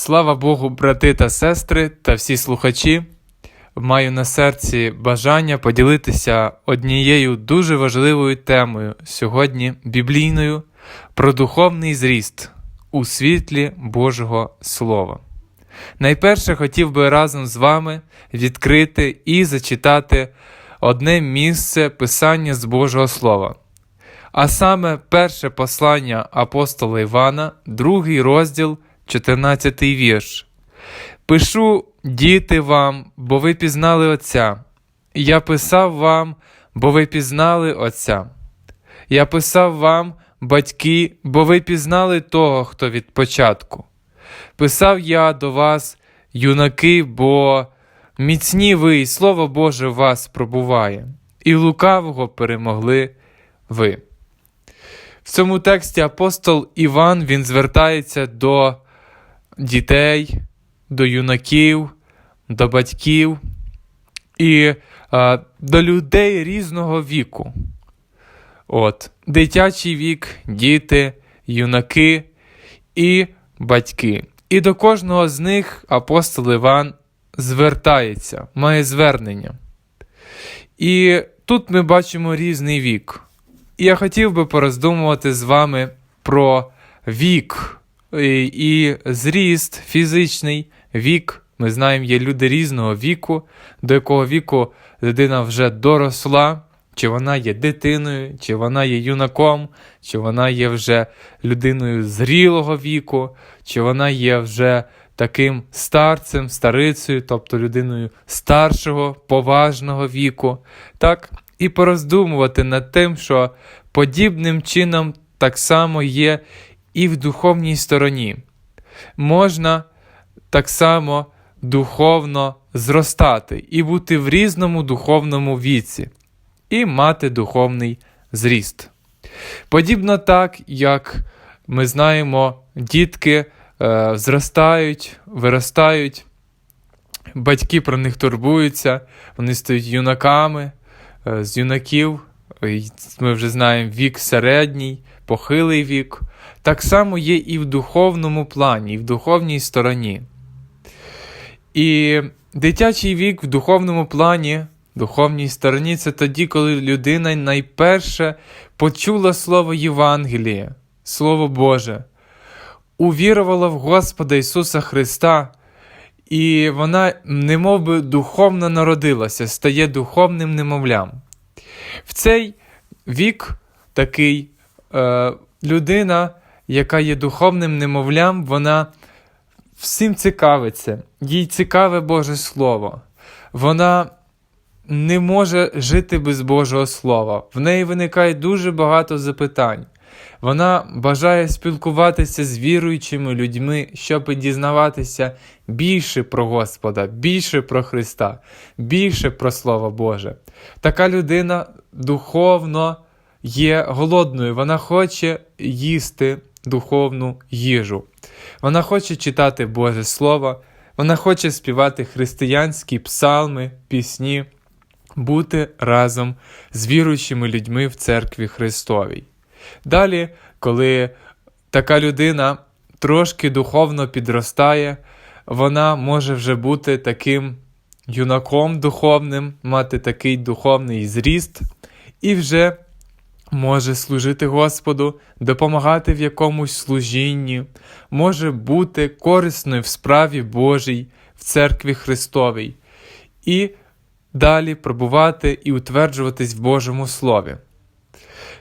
Слава Богу, брати та сестри та всі слухачі. Маю на серці бажання поділитися однією дуже важливою темою сьогодні біблійною про духовний зріст у світлі Божого Слова. Найперше хотів би разом з вами відкрити і зачитати одне місце Писання з Божого Слова. А саме перше послання апостола Івана, другий розділ, 14 вірш. Пишу, діти вам, бо ви пізнали Отця. Я писав вам, бо ви пізнали Отця. Я писав вам, батьки, бо ви пізнали того, хто від початку. Писав я до вас, юнаки, бо міцні ви, і Слово Боже в вас пробуває, і лукавого перемогли ви. В цьому тексті апостол Іван він звертається до дітей, до юнаків, до батьків і а, до людей різного віку. От, Дитячий вік, діти, юнаки і батьки. І до кожного з них апостол Іван звертається, має звернення. І тут ми бачимо різний вік. І я хотів би пороздумувати з вами про вік і, і зріст фізичний вік. Ми знаємо, є люди різного віку, до якого віку людина вже доросла, чи вона є дитиною, чи вона є юнаком, чи вона є вже людиною зрілого віку, чи вона є вже таким старцем, старицею, тобто людиною старшого, поважного віку. Так? І пороздумувати над тим, що подібним чином так само є і в духовній стороні. Можна так само духовно зростати і бути в різному духовному віці, і мати духовний зріст. Подібно так, як ми знаємо, дітки е, зростають, виростають, батьки про них турбуються, вони стають юнаками, е, з юнаків, ми вже знаємо вік середній, похилий вік. Так само є і в духовному плані, і в духовній стороні. І дитячий вік в духовному плані, духовній стороні це тоді, коли людина найперше почула слово Євангелія, Слово Боже, увірувала в Господа Ісуса Христа, і вона, немов би, духовно народилася, стає духовним немовлям. В цей вік такий е, людина, яка є духовним немовлям, вона всім цікавиться, їй цікаве Боже Слово. Вона не може жити без Божого Слова. В неї виникає дуже багато запитань. Вона бажає спілкуватися з віруючими людьми, щоб дізнаватися більше про Господа, більше про Христа, більше про Слово Боже. Така людина духовно є голодною, вона хоче їсти духовну їжу. Вона хоче читати Боже Слово, вона хоче співати християнські псалми, пісні, бути разом з віруючими людьми в церкві Христовій. Далі, коли така людина трошки духовно підростає, вона може вже бути таким юнаком духовним, мати такий духовний зріст, і вже може служити Господу, допомагати в якомусь служінні, може бути корисною в справі Божій, в церкві Христовій, і далі пробувати і утверджуватись в Божому Слові.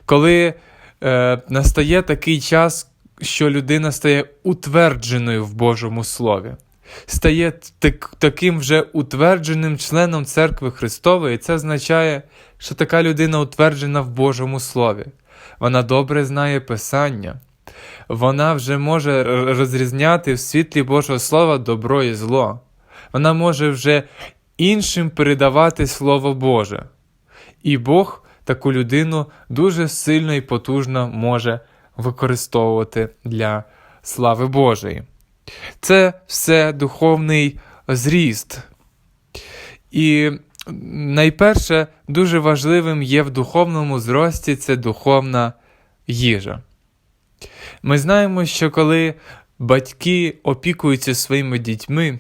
Коли е, настає такий час, що людина стає утвердженою в Божому Слові, стає так, таким вже утвердженим членом церкви Христової, це означає, що така людина утверджена в Божому Слові. Вона добре знає Писання, вона вже може розрізняти в світлі Божого Слова добро і зло. Вона може вже іншим передавати Слово Боже. І Бог таку людину дуже сильно і потужно може використовувати для слави Божої. Це все духовний зріст. І найперше, дуже важливим є в духовному зрості це духовна їжа. Ми знаємо, що коли батьки опікуються своїми дітьми,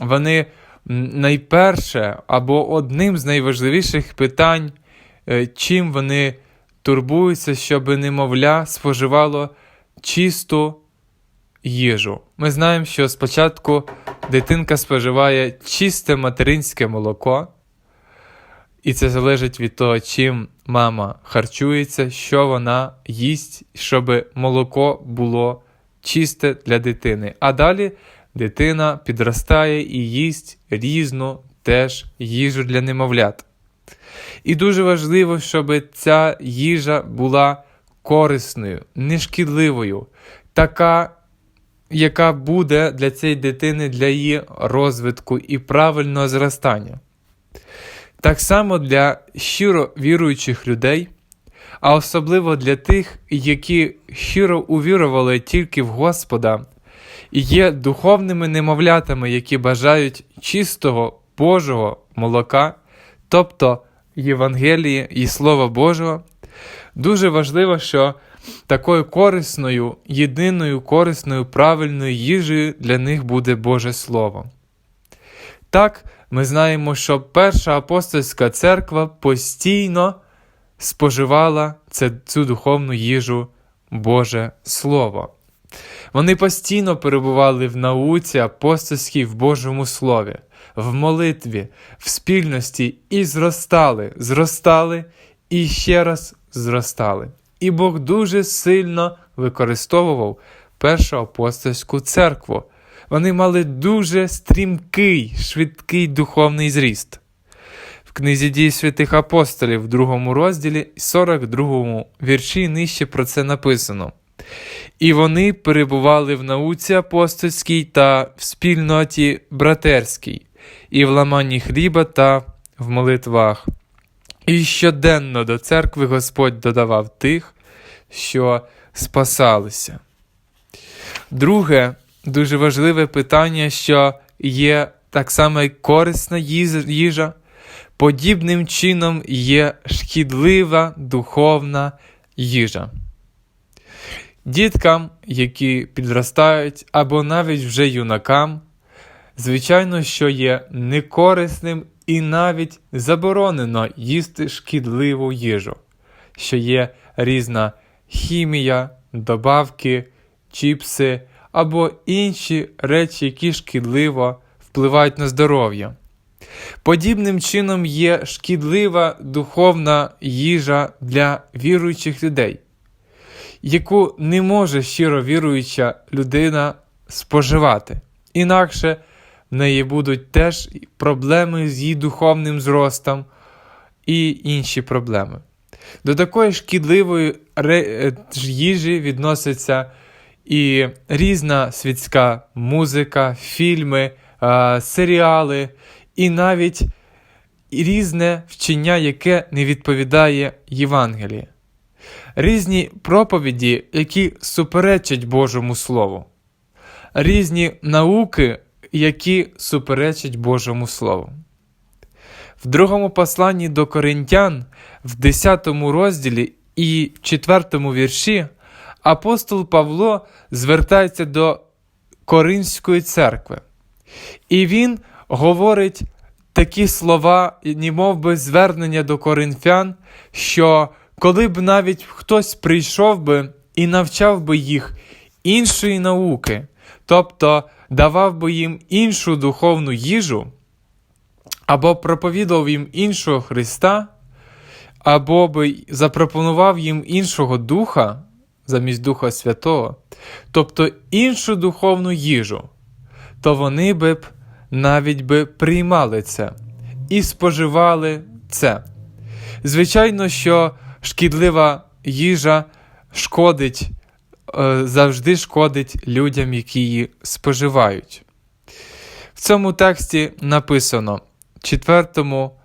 вони найперше або одним з найважливіших питань, е, чим вони турбуються, щоб немовля споживало чисту їжу. Ми знаємо, що спочатку дитинка споживає чисте материнське молоко, і це залежить від того, чим мама харчується, що вона їсть, щоб молоко було чисте для дитини. А далі дитина підростає і їсть різну теж їжу для немовлят. І дуже важливо, щоб ця їжа була корисною, нешкідливою, така, яка буде для цієї дитини, для її розвитку і правильного зростання. Так само для щиро віруючих людей, а особливо для тих, які щиро увірували тільки в Господа, і є духовними немовлятами, які бажають чистого Божого молока, тобто Євангелії і Слова Божого, дуже важливо, що такою корисною, єдиною корисною правильною їжею для них буде Боже Слово. Так, ми знаємо, що Перша апостольська церква постійно споживала цю духовну їжу Боже Слово. Вони постійно перебували в науці апостольській в Божому Слові, в молитві, в спільності і зростали, зростали і ще раз зростали. І Бог дуже сильно використовував першу апостольську церкву. Вони мали дуже стрімкий, швидкий духовний зріст. В книзі дій святих апостолів в другому розділі 42 вірші нижче про це написано. І вони перебували в науці апостольській та в спільноті братерській, і в ламанні хліба та в молитвах. І щоденно до церкви Господь додавав тих, що спасалися. Друге, дуже важливе питання, що є так само корисна їжа, подібним чином є шкідлива духовна їжа. Діткам, які підростають, або навіть вже юнакам, звичайно, що є некорисним і навіть заборонено їсти шкідливу їжу, що є різна хімія, добавки, чіпси або інші речі, які шкідливо впливають на здоров'я. Подібним чином є шкідлива духовна їжа для віруючих людей яку не може щиро віруюча людина споживати. Інакше в неї будуть теж проблеми з її духовним зростом і інші проблеми. До такої шкідливої е, їжі відноситься і різна світська музика, фільми, серіали, і навіть різне вчення, яке не відповідає Євангелії різні проповіді, які суперечать Божому Слову, різні науки, які суперечать Божому Слову. В другому посланні до Коринтян, в 10 розділі і 4 вірші, апостол Павло звертається до Коринської церкви. І він говорить такі слова, німов би звернення до коринфян, що коли б навіть хтось прийшов би і навчав би їх іншої науки, тобто давав би їм іншу духовну їжу, або проповідував їм іншого Христа, або би запропонував їм іншого Духа замість Духа Святого, тобто іншу духовну їжу, то вони би б навіть би приймали це і споживали це. Звичайно, що шкідлива їжа шкодить, завжди шкодить людям, які її споживають. В цьому тексті написано в четвертому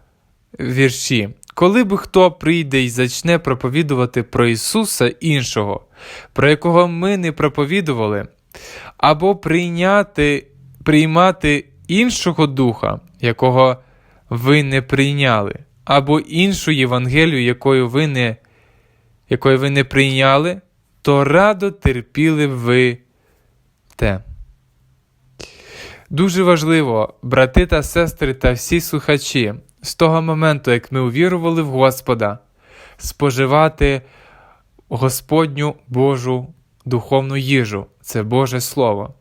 вірші. Коли би хто прийде і зачне проповідувати про Ісуса іншого, про якого ми не проповідували, або прийняти, приймати іншого духа, якого ви не прийняли, або іншу Євангелію, якою ви не, якою ви не прийняли, то радо терпіли ви те. Дуже важливо, брати та сестри та всі слухачі, з того моменту, як ми увірували в Господа, споживати Господню Божу духовну їжу, це Боже Слово.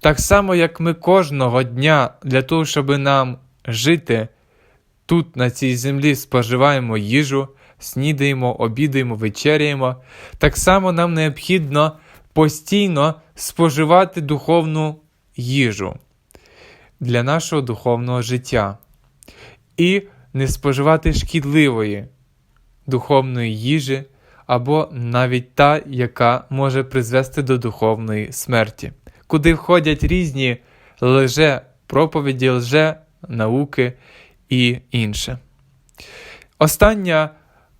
Так само, як ми кожного дня для того, щоб нам жити тут, на цій землі, споживаємо їжу, снідаємо, обідаємо, вечеряємо, так само нам необхідно постійно споживати духовну їжу для нашого духовного життя. І не споживати шкідливої духовної їжі або навіть та, яка може призвести до духовної смерті, куди входять різні лже проповіді, лже науки і інше. Остання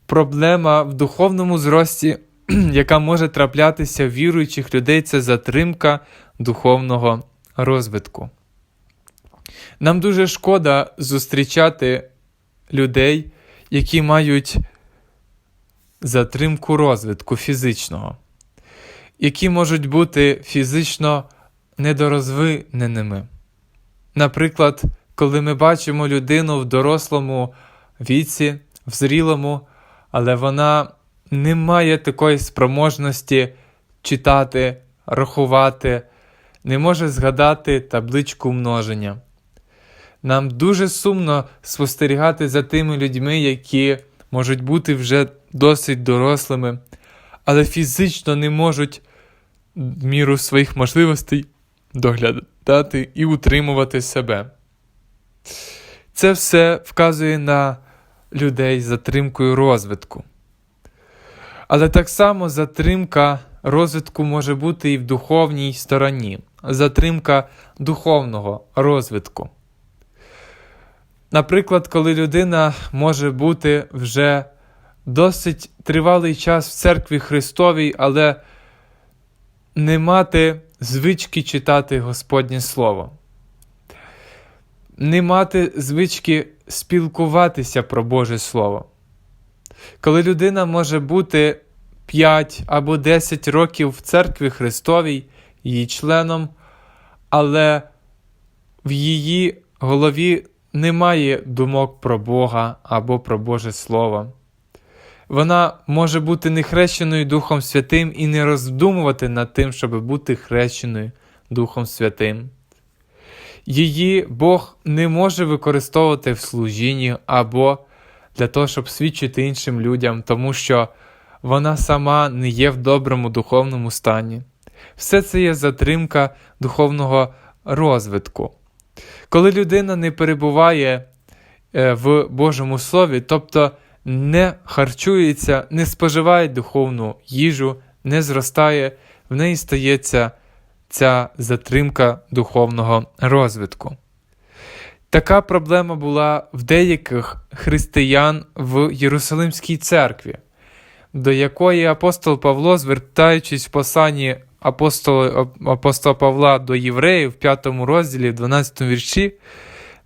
проблема в духовному зрості, яка може траплятися в віруючих людей, це затримка духовного розвитку. Нам дуже шкода зустрічати людей, які мають затримку розвитку фізичного, які можуть бути фізично недорозвиненими. Наприклад, коли ми бачимо людину в дорослому віці, в зрілому, але вона не має такої спроможності читати, рахувати, не може згадати табличку множення. Нам дуже сумно спостерігати за тими людьми, які можуть бути вже досить дорослими, але фізично не можуть в міру своїх можливостей доглядати і утримувати себе. Це все вказує на людей затримкою розвитку. Але так само затримка розвитку може бути і в духовній стороні, затримка духовного розвитку. Наприклад, коли людина може бути вже досить тривалий час в церкві Христовій, але не мати звички читати Господнє Слово, не мати звички спілкуватися про Боже Слово. Коли людина може бути 5 або 10 років в церкві Христовій, її членом, але в її голові немає думок про Бога або про Боже Слово. Вона може бути не хрещеною Духом Святим і не роздумувати над тим, щоб бути хрещеною Духом Святим. Її Бог не може використовувати в служінні або для того, щоб свідчити іншим людям, тому що вона сама не є в доброму духовному стані. Все це є затримка духовного розвитку. Коли людина не перебуває е, в Божому Слові, тобто не харчується, не споживає духовну їжу, не зростає, в неї стається ця затримка духовного розвитку. Така проблема була в деяких християн в Єрусалимській церкві, до якої апостол Павло, звертаючись в посланні апостола, апостола Павла до євреїв в 5 розділі, в 12 вірші,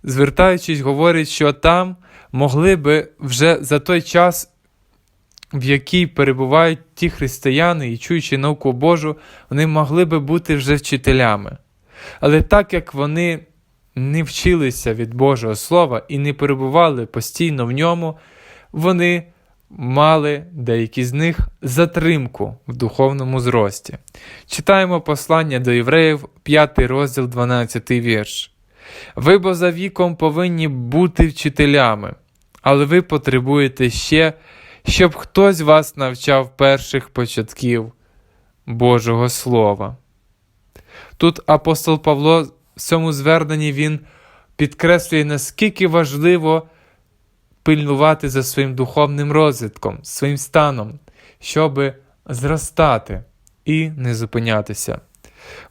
звертаючись, говорить, що там могли би вже за той час, в який перебувають ті християни і чуючи науку Божу, вони могли би бути вже вчителями. Але так як вони не вчилися від Божого Слова і не перебували постійно в ньому, вони мали деякі з них затримку в духовному зрості. Читаємо послання до євреїв, 5 розділ, 12 вірш. Ви бо за віком повинні бути вчителями, але ви потребуєте ще, щоб хтось вас навчав перших початків Божого Слова. Тут апостол Павло в цьому зверненні він підкреслює, наскільки важливо пильнувати за своїм духовним розвитком, своїм станом, щоб зростати і не зупинятися.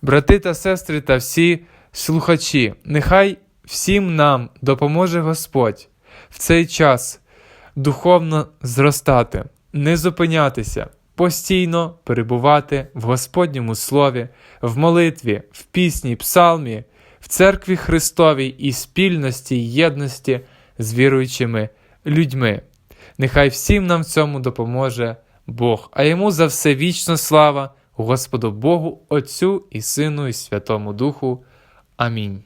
Брати та сестри та всі слухачі, нехай всім нам допоможе Господь в цей час духовно зростати, не зупинятися, постійно перебувати в Господньому Слові, в молитві, в пісні, псалмі, в церкві Христовій і спільності єдності з віруючими людьми. Нехай всім нам в цьому допоможе Бог, а йому за все вічна слава Господу Богу, Отцю і Сину, і Святому Духу. Амінь.